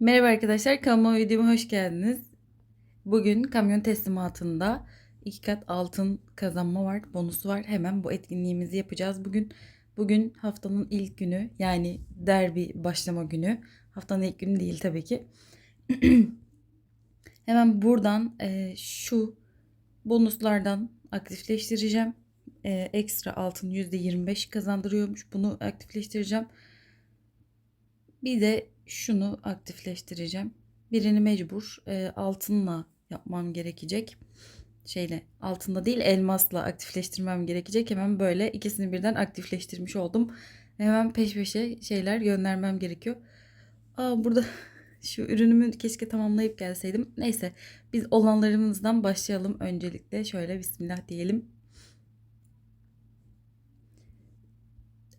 Merhaba arkadaşlar, kanalıma videoma hoş geldiniz. Bugün kamyon teslimatında iki kat altın kazanma var, bonusu var. Hemen bu etkinliğimizi yapacağız. Bugün bugün haftanın ilk günü, yani derbi başlama günü. Haftanın ilk günü değil tabii ki. Hemen buradan e, şu bonuslardan aktifleştireceğim. E, ekstra altın %25 kazandırıyormuş. Bunu aktifleştireceğim. Bir de şunu aktifleştireceğim. Birini mecbur e, altınla yapmam gerekecek. Şeyle altında değil elmasla aktifleştirmem gerekecek. Hemen böyle ikisini birden aktifleştirmiş oldum. Hemen peş peşe şeyler göndermem gerekiyor. Aa burada şu ürünümü keşke tamamlayıp gelseydim. Neyse biz olanlarımızdan başlayalım öncelikle. Şöyle bismillah diyelim.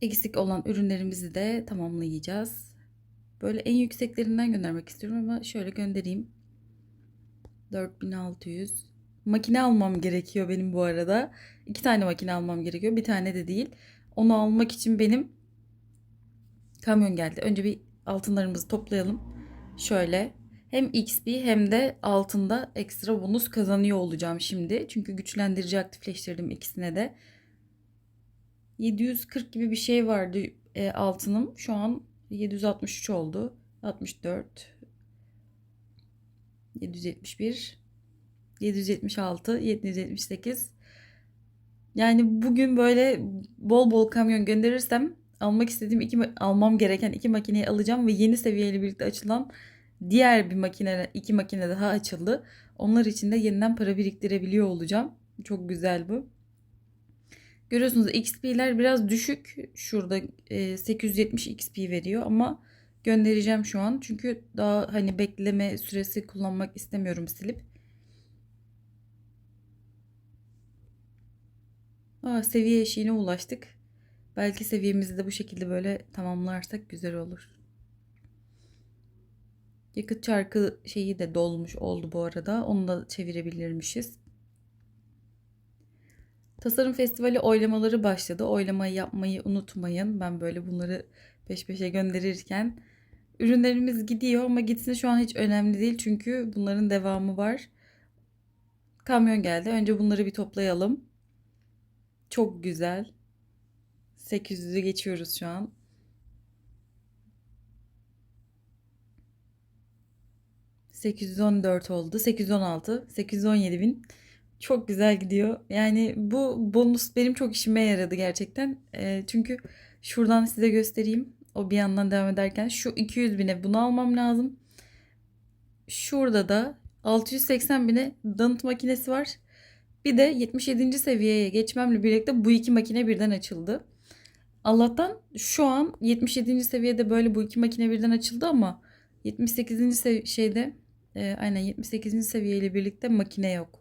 Eksik olan ürünlerimizi de tamamlayacağız. Böyle en yükseklerinden göndermek istiyorum ama şöyle göndereyim. 4600. Makine almam gerekiyor benim bu arada. İki tane makine almam gerekiyor. Bir tane de değil. Onu almak için benim kamyon geldi. Önce bir altınlarımızı toplayalım. Şöyle hem XP hem de altında ekstra bonus kazanıyor olacağım şimdi. Çünkü güçlendirici aktifleştirdim ikisine de. 740 gibi bir şey vardı e, altınım. Şu an 763 oldu. 64 771 776 778 yani bugün böyle bol bol kamyon gönderirsem almak istediğim iki almam gereken iki makineyi alacağım ve yeni seviyeyle birlikte açılan diğer bir makine iki makine daha açıldı. Onlar için de yeniden para biriktirebiliyor olacağım. Çok güzel bu. Görüyorsunuz XP'ler biraz düşük. Şurada 870 XP veriyor ama göndereceğim şu an. Çünkü daha hani bekleme süresi kullanmak istemiyorum silip. Aa, seviye eşiğine ulaştık. Belki seviyemizi de bu şekilde böyle tamamlarsak güzel olur. Yakıt çarkı şeyi de dolmuş oldu bu arada. Onu da çevirebilirmişiz. Tasarım Festivali oylamaları başladı. Oylamayı yapmayı unutmayın. Ben böyle bunları peş peşe gönderirken ürünlerimiz gidiyor ama gitsin şu an hiç önemli değil. Çünkü bunların devamı var. Kamyon geldi. Önce bunları bir toplayalım. Çok güzel. 800'ü geçiyoruz şu an. ...814 oldu. 816, 817 bin. Çok güzel gidiyor. Yani bu bonus benim çok işime yaradı gerçekten. E, çünkü şuradan size göstereyim. O bir yandan devam ederken şu 200 bine bunu almam lazım. Şurada da 680 bine donut makinesi var. Bir de 77. seviyeye geçmemle birlikte bu iki makine birden açıldı. Allah'tan şu an 77. seviyede böyle bu iki makine birden açıldı ama 78. sev- şeyde e, aynen 78. seviyeyle birlikte makine yok.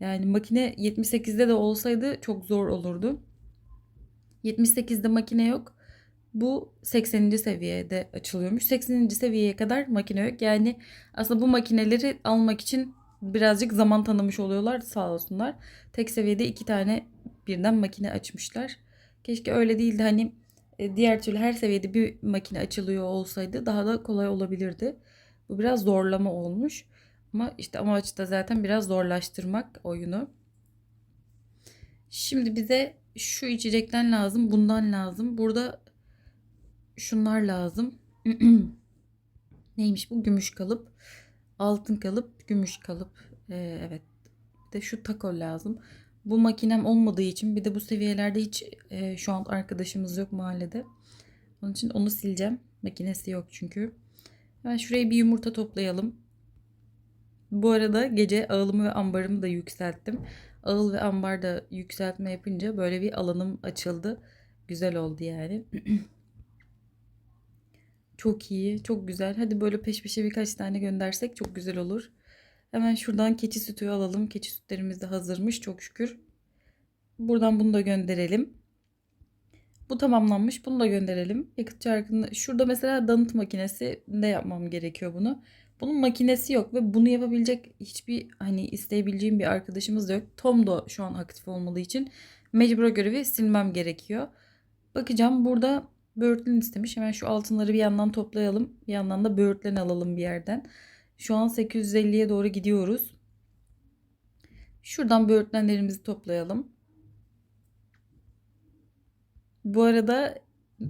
Yani makine 78'de de olsaydı çok zor olurdu. 78'de makine yok. Bu 80. seviyede açılıyormuş. 80. seviyeye kadar makine yok. Yani aslında bu makineleri almak için birazcık zaman tanımış oluyorlar sağ olsunlar. Tek seviyede iki tane birden makine açmışlar. Keşke öyle değil de hani e, diğer türlü her seviyede bir makine açılıyor olsaydı daha da kolay olabilirdi. Bu biraz zorlama olmuş. Ama işte amaç da zaten biraz zorlaştırmak oyunu. Şimdi bize şu içecekten lazım, bundan lazım. Burada şunlar lazım. Neymiş bu? Gümüş kalıp, altın kalıp, gümüş kalıp. Ee, evet. Bir de şu taco lazım. Bu makinem olmadığı için bir de bu seviyelerde hiç e, şu an arkadaşımız yok mahallede. Onun için onu sileceğim. Makinesi yok çünkü. Hemen şuraya bir yumurta toplayalım. Bu arada gece ağılımı ve ambarımı da yükselttim. Ağıl ve ambar da yükseltme yapınca böyle bir alanım açıldı. Güzel oldu yani. çok iyi, çok güzel. Hadi böyle peş peşe birkaç tane göndersek çok güzel olur. Hemen şuradan keçi sütü alalım. Keçi sütlerimiz de hazırmış çok şükür. Buradan bunu da gönderelim. Bu tamamlanmış. Bunu da gönderelim. Yakıt çarkını şurada mesela danıt makinesi de yapmam gerekiyor bunu. Bunun makinesi yok ve bunu yapabilecek hiçbir hani isteyebileceğim bir arkadaşımız da yok. Tom da şu an aktif olmadığı için mecbur görevi silmem gerekiyor. Bakacağım burada Böğürtlen istemiş. Hemen şu altınları bir yandan toplayalım. Bir yandan da böğürtlen alalım bir yerden. Şu an 850'ye doğru gidiyoruz. Şuradan böğürtlenlerimizi toplayalım. Bu arada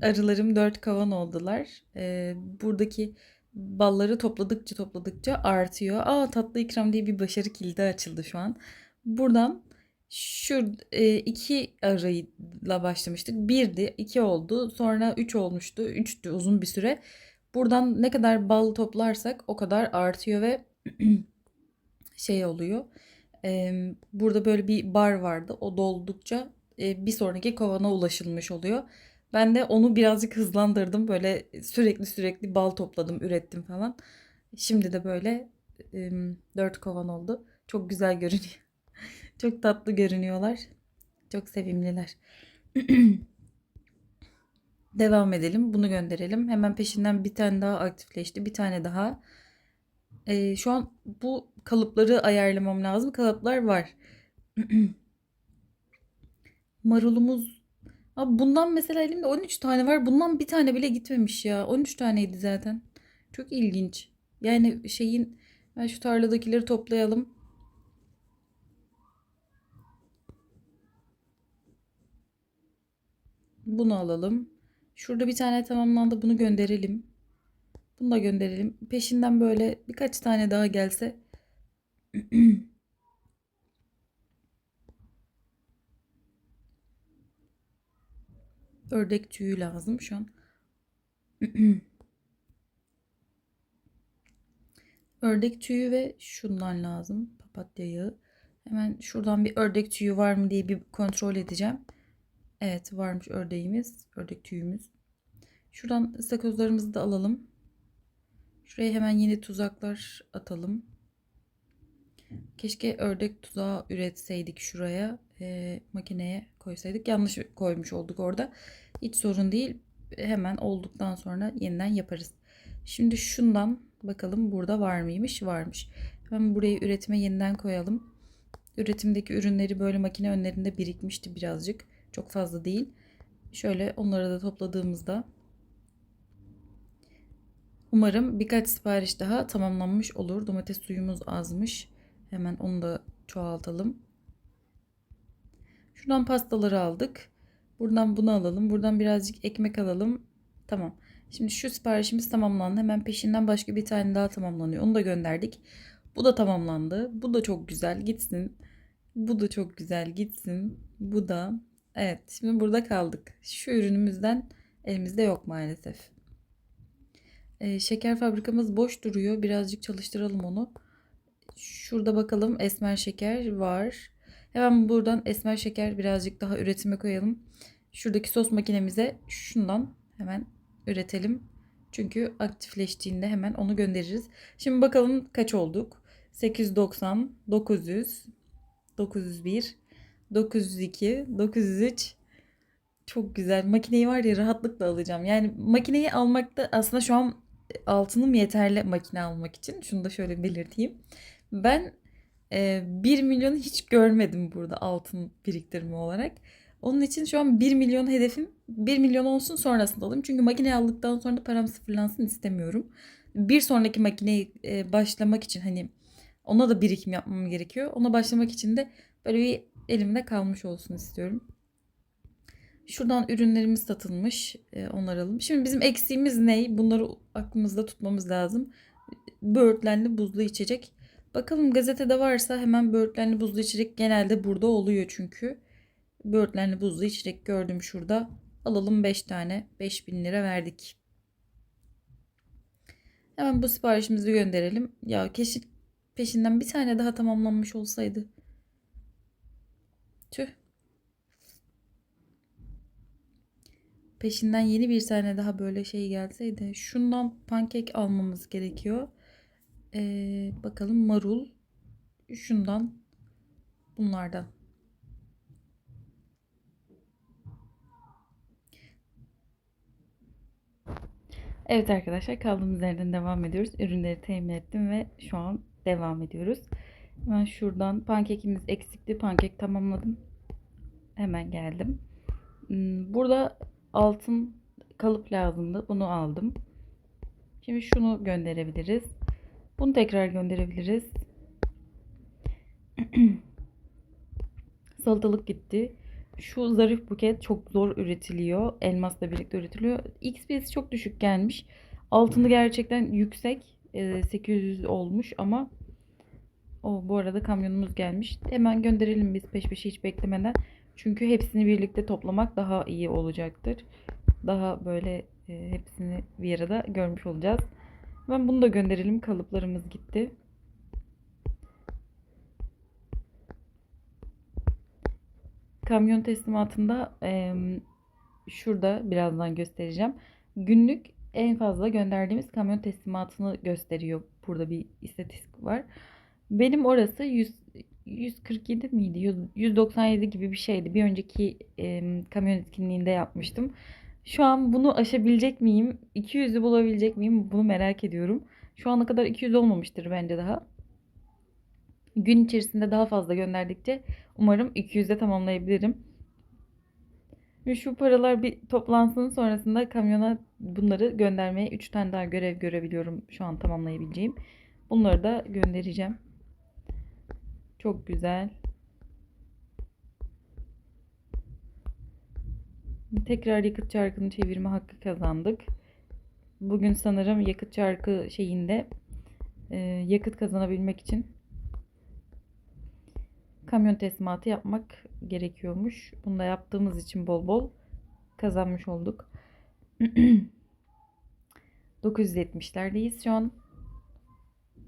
arılarım 4 kavan oldular. Ee, buradaki balları topladıkça topladıkça artıyor. Aa tatlı ikram diye bir başarı kilidi açıldı şu an. Buradan şu e, iki arayla başlamıştık. Birdi, iki oldu. Sonra üç olmuştu. Üçtü uzun bir süre. Buradan ne kadar bal toplarsak o kadar artıyor ve şey oluyor. E, burada böyle bir bar vardı. O doldukça e, bir sonraki kovana ulaşılmış oluyor. Ben de onu birazcık hızlandırdım. Böyle sürekli sürekli bal topladım, ürettim falan. Şimdi de böyle e, 4 kovan oldu. Çok güzel görünüyor. Çok tatlı görünüyorlar. Çok sevimliler. Devam edelim. Bunu gönderelim. Hemen peşinden bir tane daha aktifleşti. Bir tane daha. Ee, şu an bu kalıpları ayarlamam lazım. Kalıplar var. Marulumuz. Abi bundan mesela elimde 13 tane var. Bundan bir tane bile gitmemiş ya. 13 taneydi zaten. Çok ilginç. Yani şeyin ben şu tarladakileri toplayalım. Bunu alalım. Şurada bir tane tamamlandı. Bunu gönderelim. Bunu da gönderelim. Peşinden böyle birkaç tane daha gelse. Ördek tüyü lazım şu an. ördek tüyü ve şundan lazım. Papatya yağı. Hemen şuradan bir ördek tüyü var mı diye bir kontrol edeceğim. Evet varmış ördeğimiz. Ördek tüyümüz. Şuradan ıstakozlarımızı da alalım. Şuraya hemen yeni tuzaklar atalım. Keşke ördek tuzağı üretseydik şuraya. E, makineye koysaydık. Yanlış koymuş olduk orada. Hiç sorun değil. Hemen olduktan sonra yeniden yaparız. Şimdi şundan bakalım burada var mıymış? Varmış. Hemen burayı üretime yeniden koyalım. Üretimdeki ürünleri böyle makine önlerinde birikmişti birazcık. Çok fazla değil. Şöyle onları da topladığımızda umarım birkaç sipariş daha tamamlanmış olur. Domates suyumuz azmış. Hemen onu da çoğaltalım. Şuradan pastaları aldık. Buradan bunu alalım. Buradan birazcık ekmek alalım. Tamam. Şimdi şu siparişimiz tamamlandı. Hemen peşinden başka bir tane daha tamamlanıyor. Onu da gönderdik. Bu da tamamlandı. Bu da çok güzel. Gitsin. Bu da çok güzel. Gitsin. Bu da. Evet. Şimdi burada kaldık. Şu ürünümüzden elimizde yok maalesef. Ee, şeker fabrikamız boş duruyor. Birazcık çalıştıralım onu. Şurada bakalım esmer şeker var. Hemen buradan esmer şeker birazcık daha üretime koyalım. Şuradaki sos makinemize şundan hemen üretelim. Çünkü aktifleştiğinde hemen onu göndeririz. Şimdi bakalım kaç olduk. 890, 900, 901, 902, 903. Çok güzel. Makineyi var ya rahatlıkla alacağım. Yani makineyi almakta aslında şu an altınım yeterli makine almak için. Şunu da şöyle belirteyim. Ben e, 1 milyon hiç görmedim burada altın biriktirme olarak. Onun için şu an 1 milyon hedefim 1 milyon olsun sonrasında alayım. Çünkü makine aldıktan sonra param sıfırlansın istemiyorum. Bir sonraki makineyi e, başlamak için hani ona da birikim yapmam gerekiyor. Ona başlamak için de böyle bir elimde kalmış olsun istiyorum. Şuradan ürünlerimiz satılmış. E, onları alalım. Şimdi bizim eksiğimiz ne? Bunları aklımızda tutmamız lazım. Böğürtlenli buzlu içecek. Bakalım gazetede varsa hemen böğürtlenli buzlu içecek genelde burada oluyor çünkü. Böğürtlenli buzlu içecek gördüm şurada. Alalım 5 tane. 5000 lira verdik. Hemen bu siparişimizi gönderelim. Ya keşke peşinden bir tane daha tamamlanmış olsaydı. Tüh. Peşinden yeni bir tane daha böyle şey gelseydi. Şundan pankek almamız gerekiyor. Ee, bakalım marul. Şundan. Bunlardan. Evet arkadaşlar kaldığımız yerden devam ediyoruz. Ürünleri temin ettim ve şu an devam ediyoruz. Hemen şuradan pankekimiz eksikti. Pankek tamamladım. Hemen geldim. Hmm, burada altın kalıp lazımdı. Bunu aldım. Şimdi şunu gönderebiliriz. Bunu tekrar gönderebiliriz. Salatalık gitti. Şu zarif buket çok zor üretiliyor. Elmasla birlikte üretiliyor. XP'si çok düşük gelmiş. Altını gerçekten yüksek. Ee, 800 olmuş ama o bu arada kamyonumuz gelmiş. Hemen gönderelim biz peş peşe hiç beklemeden. Çünkü hepsini birlikte toplamak daha iyi olacaktır. Daha böyle e, hepsini bir arada görmüş olacağız. Ben bunu da gönderelim. Kalıplarımız gitti. Kamyon teslimatında e, şurada birazdan göstereceğim. Günlük en fazla gönderdiğimiz kamyon teslimatını gösteriyor. Burada bir istatistik var. Benim orası 100, 147 miydi? 100 197 gibi bir şeydi. Bir önceki e, kamyon etkinliğinde yapmıştım. Şu an bunu aşabilecek miyim? 200'ü bulabilecek miyim? Bunu merak ediyorum. Şu ana kadar 200 olmamıştır bence daha. Gün içerisinde daha fazla gönderdikçe umarım 200'de tamamlayabilirim. Ve şu paralar bir toplansın sonrasında kamyona bunları göndermeye 3 tane daha görev görebiliyorum şu an tamamlayabileceğim. Bunları da göndereceğim. Çok güzel. Tekrar yakıt çarkını çevirme hakkı kazandık. Bugün sanırım yakıt çarkı şeyinde e, yakıt kazanabilmek için kamyon teslimatı yapmak gerekiyormuş. Bunu da yaptığımız için bol bol kazanmış olduk. 970'lerdeyiz şu an.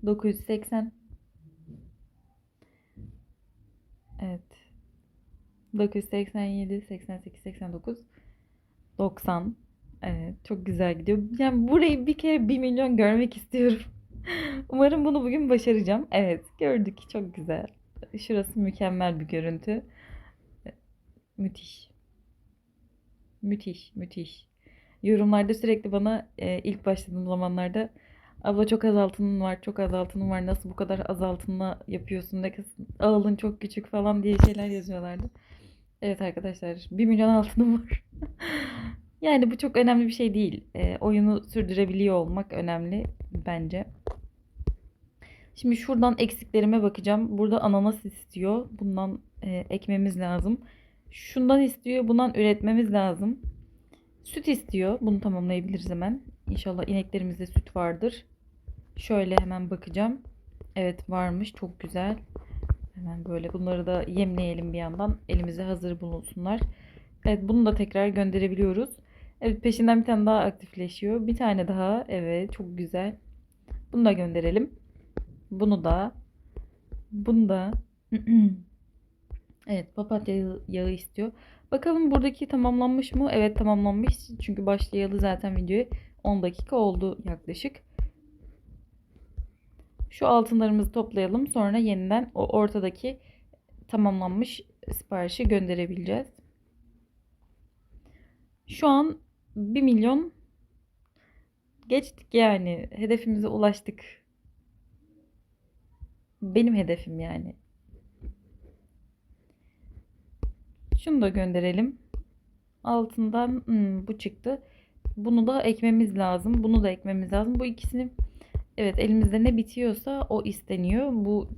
980 Evet. 987, 88, 89, 90. Evet, çok güzel gidiyor. Yani burayı bir kere 1 milyon görmek istiyorum. Umarım bunu bugün başaracağım. Evet, gördük. Çok güzel. Şurası mükemmel bir görüntü. Müthiş. Müthiş, müthiş. Yorumlarda sürekli bana e, ilk başladığım zamanlarda abla çok az altının var, çok az altının var. Nasıl bu kadar az altınla yapıyorsun? Ne kız ağılın çok küçük falan diye şeyler yazıyorlardı. Evet arkadaşlar, 1 milyon altınım var. yani bu çok önemli bir şey değil. E, oyunu sürdürebiliyor olmak önemli bence. Şimdi şuradan eksiklerime bakacağım. Burada ananas istiyor. Bundan e, ekmemiz lazım. Şundan istiyor. Bundan üretmemiz lazım. Süt istiyor. Bunu tamamlayabiliriz hemen. İnşallah ineklerimizde süt vardır. Şöyle hemen bakacağım. Evet varmış. Çok güzel. Hemen böyle bunları da yemleyelim bir yandan. Elimize hazır bulunsunlar. Evet bunu da tekrar gönderebiliyoruz. Evet peşinden bir tane daha aktifleşiyor. Bir tane daha. Evet çok güzel. Bunu da gönderelim. Bunu da. Bunu da. evet papatya yağı istiyor. Bakalım buradaki tamamlanmış mı? Evet tamamlanmış. Çünkü başlayalı zaten videoya 10 dakika oldu yaklaşık. Şu altınlarımızı toplayalım. Sonra yeniden o ortadaki tamamlanmış siparişi gönderebileceğiz. Şu an 1 milyon geçtik yani. Hedefimize ulaştık. Benim hedefim yani. Şunu da gönderelim. Altından hmm, bu çıktı. Bunu da ekmemiz lazım. Bunu da ekmemiz lazım. Bu ikisini evet elimizde ne bitiyorsa o isteniyor. Bu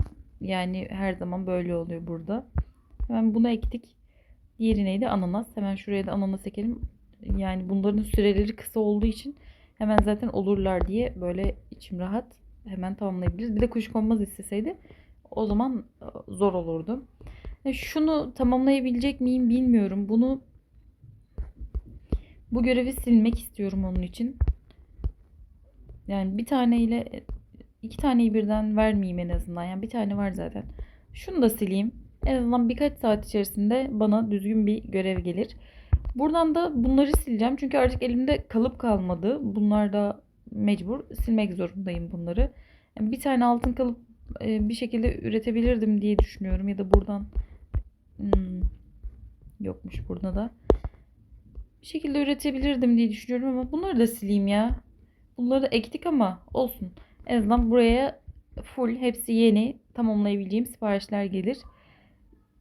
yani her zaman böyle oluyor burada. Hemen bunu ektik. Diğeri neydi? Ananas. Hemen şuraya da ananas ekelim. Yani bunların süreleri kısa olduğu için hemen zaten olurlar diye böyle içim rahat hemen tamamlayabiliriz. Bir de kuşkonmaz isteseydi o zaman e, zor olurdu. E, şunu tamamlayabilecek miyim bilmiyorum. Bunu bu görevi silmek istiyorum onun için. Yani bir taneyle e, iki taneyi birden vermeyeyim en azından. Yani bir tane var zaten. Şunu da sileyim. En azından birkaç saat içerisinde bana düzgün bir görev gelir. Buradan da bunları sileceğim. Çünkü artık elimde kalıp kalmadı. Bunlar da mecbur silmek zorundayım bunları. Yani bir tane altın kalıp e, bir şekilde üretebilirdim diye düşünüyorum. Ya da buradan hmm, yokmuş burada da. Bir şekilde üretebilirdim diye düşünüyorum ama bunları da sileyim ya. Bunları ektik ama olsun. En azından buraya full hepsi yeni tamamlayabileceğim siparişler gelir.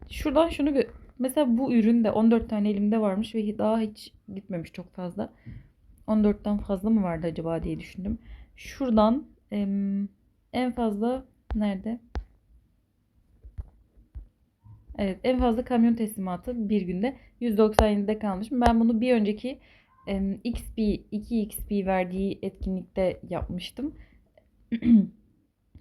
Şuradan şunu mesela bu ürün de 14 tane elimde varmış ve daha hiç gitmemiş çok fazla. 14'ten fazla mı vardı acaba diye düşündüm. Şuradan em, en fazla nerede? Evet en fazla kamyon teslimatı bir günde 197'de kalmışım. Ben bunu bir önceki XP 2 XP verdiği etkinlikte yapmıştım.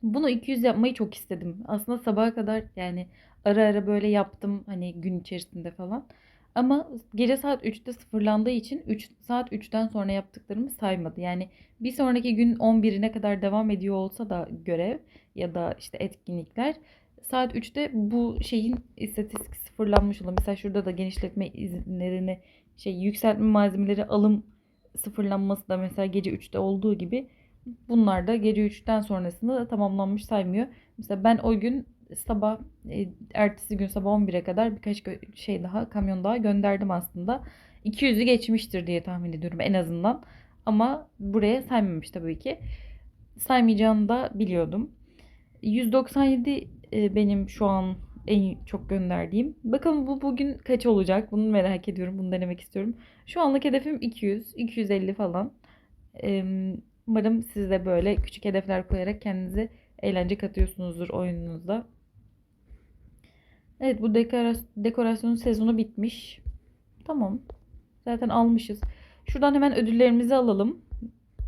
Bunu 200 yapmayı çok istedim. Aslında sabaha kadar yani ara ara böyle yaptım hani gün içerisinde falan. Ama gece saat 3'te sıfırlandığı için 3 saat 3'ten sonra yaptıklarımı saymadı. Yani bir sonraki gün 11'ine kadar devam ediyor olsa da görev ya da işte etkinlikler saat 3'te bu şeyin istatistik sıfırlanmış oluyor. Mesela şurada da genişletme izinlerini şey yükseltme malzemeleri alım sıfırlanması da mesela gece 3'te olduğu gibi bunlar da gece 3'ten sonrasında tamamlanmış saymıyor. Mesela ben o gün sabah e, ertesi gün sabah 11'e kadar birkaç şey daha kamyon daha gönderdim aslında. 200'ü geçmiştir diye tahmin ediyorum en azından. Ama buraya saymamış tabii ki. Saymayacağını da biliyordum. 197 e, benim şu an en çok gönderdiğim. Bakalım bu bugün kaç olacak? Bunu merak ediyorum. Bunu denemek istiyorum. Şu anlık hedefim 200, 250 falan. Umarım siz de böyle küçük hedefler koyarak kendinize eğlence katıyorsunuzdur oyununuzda. Evet bu dekora- dekorasyonun sezonu bitmiş. Tamam. Zaten almışız. Şuradan hemen ödüllerimizi alalım.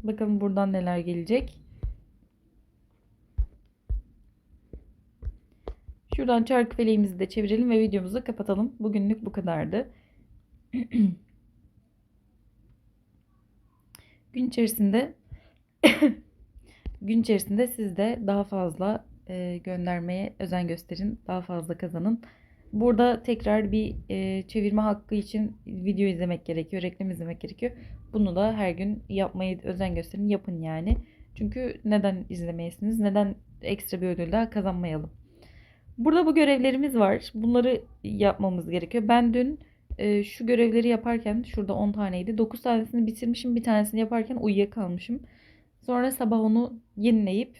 Bakalım buradan neler gelecek. Şuradan çarkı feleğimizi de çevirelim ve videomuzu kapatalım. Bugünlük bu kadardı. Gün içerisinde gün içerisinde siz de daha fazla e, göndermeye özen gösterin. Daha fazla kazanın. Burada tekrar bir e, çevirme hakkı için video izlemek gerekiyor. Reklam izlemek gerekiyor. Bunu da her gün yapmayı özen gösterin. Yapın yani. Çünkü neden izlemeyesiniz? Neden ekstra bir ödül daha kazanmayalım? Burada bu görevlerimiz var. Bunları yapmamız gerekiyor. Ben dün e, şu görevleri yaparken şurada 10 taneydi. 9 tanesini bitirmişim. Bir tanesini yaparken uyuyakalmışım. Sonra sabah onu yenileyip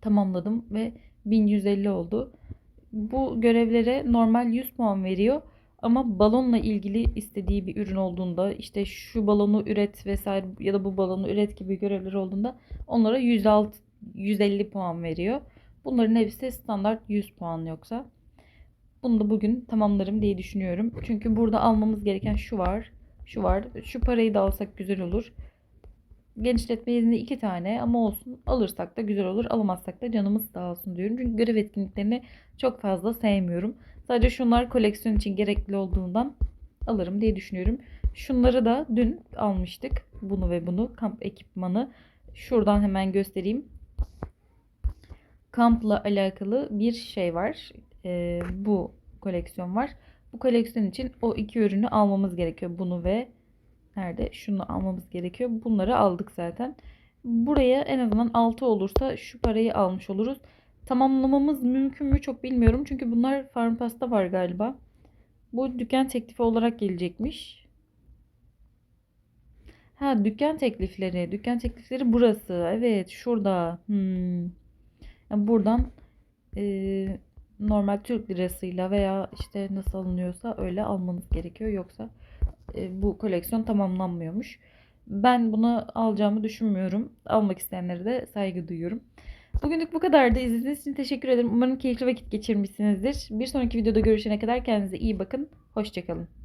tamamladım ve 1150 oldu. Bu görevlere normal 100 puan veriyor. Ama balonla ilgili istediği bir ürün olduğunda işte şu balonu üret vesaire ya da bu balonu üret gibi görevler olduğunda onlara 106, 150 puan veriyor. Bunların hepsi standart 100 puan yoksa. Bunu da bugün tamamlarım diye düşünüyorum. Çünkü burada almamız gereken şu var. Şu var. Şu parayı da alsak güzel olur. Genişletme izni iki tane ama olsun. Alırsak da güzel olur. Alamazsak da canımız sağ olsun diyorum. Çünkü görev etkinliklerini çok fazla sevmiyorum. Sadece şunlar koleksiyon için gerekli olduğundan alırım diye düşünüyorum. Şunları da dün almıştık. Bunu ve bunu. Kamp ekipmanı. Şuradan hemen göstereyim. Kampla alakalı bir şey var. Ee, bu koleksiyon var. Bu koleksiyon için o iki ürünü almamız gerekiyor. Bunu ve nerede? Şunu almamız gerekiyor. Bunları aldık zaten. Buraya en azından 6 olursa şu parayı almış oluruz. Tamamlamamız mümkün mü çok bilmiyorum. Çünkü bunlar Farm Pass'ta var galiba. Bu dükkan teklifi olarak gelecekmiş. Ha dükkan teklifleri. Dükkan teklifleri burası. Evet şurada. Hmm. Yani buradan e, normal Türk lirasıyla veya işte nasıl alınıyorsa öyle almanız gerekiyor. Yoksa e, bu koleksiyon tamamlanmıyormuş. Ben bunu alacağımı düşünmüyorum. Almak isteyenlere de saygı duyuyorum. Bugünlük bu kadardı. İzlediğiniz için teşekkür ederim. Umarım keyifli vakit geçirmişsinizdir. Bir sonraki videoda görüşene kadar kendinize iyi bakın. Hoşçakalın.